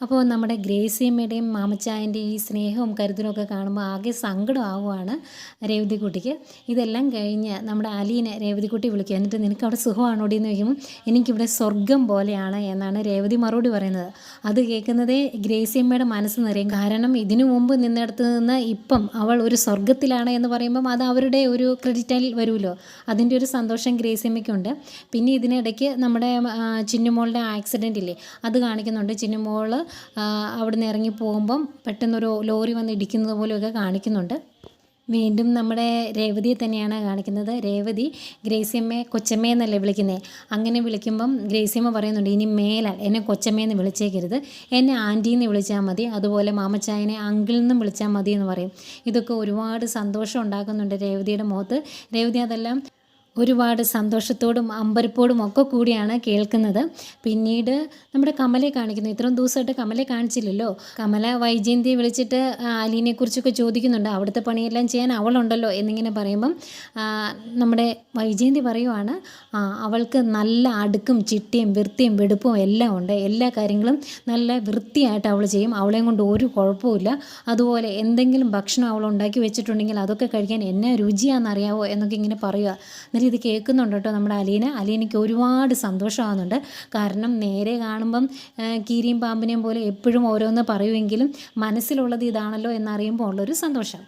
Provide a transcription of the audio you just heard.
അപ്പോൾ നമ്മുടെ ഗ്രേസിയമ്മയുടെയും മാമച്ചായന്റെ ഈ സ്നേഹവും കരുതലുമൊക്കെ കാണുമ്പോൾ ആകെ സങ്കടം ആവുകയാണ് രേവതിക്കുട്ടിക്ക്. ഇതെല്ലാം കഴിഞ്ഞ് നമ്മുടെ അലീനെ രേവതിക്കുട്ടി വിളിക്കുക. എന്നിട്ട് നിനക്ക് അവിടെ സുഖമാണോടി എന്ന് ചോദിക്കുമ്പോൾ എനിക്കിവിടെ സ്വർഗം പോലെയാണ് എന്നാണ് രേവതി മറുപടി പറയുന്നത്. അത് കേൾക്കുന്നതേ ഗ്രേസിയമ്മയുടെ മനസ്സ് നിറയും. കാരണം ഇതിനു മുമ്പ് നിന്നിടത്ത് നിന്ന് ഇപ്പം അവൾ ഒരു സ്വർഗത്തിലാണ് എന്ന് പറയുമ്പം അത് അവരുടെ ഒരു ക്രെഡിറ്റിൽ വരുമല്ലോ. അതിന്റെ ഒരു സന്തോഷം ഗ്രേസിയമ്മയ്ക്കുണ്ട്. പിന്നെ ഇതിനിടയ്ക്ക് നമ്മുടെ ചിന്നുമോളുടെ ആക്സിഡന്റ് ഇല്ലേ അത് കാണിക്കുന്നുണ്ട്. ചിന്നുമോൾ അവിടെ നിന്ന് ഇറങ്ങി പോകുമ്പം പെട്ടെന്നൊരു ലോറി വന്ന് ഇടിക്കുന്നത് പോലെയൊക്കെ കാണിക്കുന്നുണ്ട്. വീണ്ടും നമ്മുടെ രേവതിയെ തന്നെയാണ് കാണിക്കുന്നത്. രേവതി ഗ്രേസിയമ്മയെ കൊച്ചമ്മയെന്നല്ലേ വിളിക്കുന്നത് അങ്ങനെ വിളിക്കുമ്പം ഗ്രേസിയമ്മ പറയുന്നുണ്ട് ഇനി മേലാൽ എന്നെ കൊച്ചമ്മയെന്ന് വിളിച്ചേക്കരുത്. എന്നെ ആന്റീന്ന് വിളിച്ചാൽ മതി. അതുപോലെ മാമച്ചായനെ അങ്കിൾ നിന്നും വിളിച്ചാൽ മതി എന്ന് പറയും. ഇതൊക്കെ ഒരുപാട് സന്തോഷം ഉണ്ടാക്കുന്നുണ്ട് രേവതിയുടെ മുഖത്ത്. രേവതി അതെല്ലാം ഒരുപാട് സന്തോഷത്തോടും അമ്പരപ്പോടും ഒക്കെ കൂടിയാണ് കേൾക്കുന്നത്. പിന്നീട് നമ്മുടെ കമലയെ കാണിക്കുന്നു. ഇത്രയും ദിവസമായിട്ട് കമലയെ കാണിച്ചില്ലല്ലോ. കമല വൈജയന്തിയെ വിളിച്ചിട്ട് അലീനെക്കുറിച്ചൊക്കെ ചോദിക്കുന്നുണ്ട്. അവിടുത്തെ പണിയെല്ലാം ചെയ്യാൻ അവളുണ്ടല്ലോ എന്നിങ്ങനെ പറയുമ്പം നമ്മുടെ വൈജയന്തി പറയുവാണ് അവൾക്ക് നല്ല അടുക്കും ചിട്ടിയും വൃത്തിയും വെടുപ്പും എല്ലാം ഉണ്ട്. എല്ലാ കാര്യങ്ങളും നല്ല വൃത്തിയായിട്ട് അവൾ ചെയ്യും. അവളെയും കൊണ്ട് ഒരു കുഴപ്പമില്ല അതുപോലെ എന്തെങ്കിലും ഭക്ഷണം അവൾ ഉണ്ടാക്കി വെച്ചിട്ടുണ്ടെങ്കിൽ അതൊക്കെ കഴിക്കാൻ എന്നെ രുചിയാണെന്നറിയാവോ എന്നൊക്കെ ഇങ്ങനെ പറയുക എന്നിട്ട് ഇത് കേൾക്കുന്നുണ്ട് കേട്ടോ നമ്മുടെ അലീന. അലീനയ്ക്ക് ഒരുപാട് സന്തോഷമാകുന്നുണ്ട് കാരണം നേരെ കാണുമ്പം കീരിയും പാമ്പിനെയും പോലെ എപ്പോഴും ഓരോന്ന് പറയുമെങ്കിലും മനസ്സിലുള്ളത് ഇതാണല്ലോ എന്നറിയുമ്പോൾ ഉള്ളൊരു സന്തോഷം.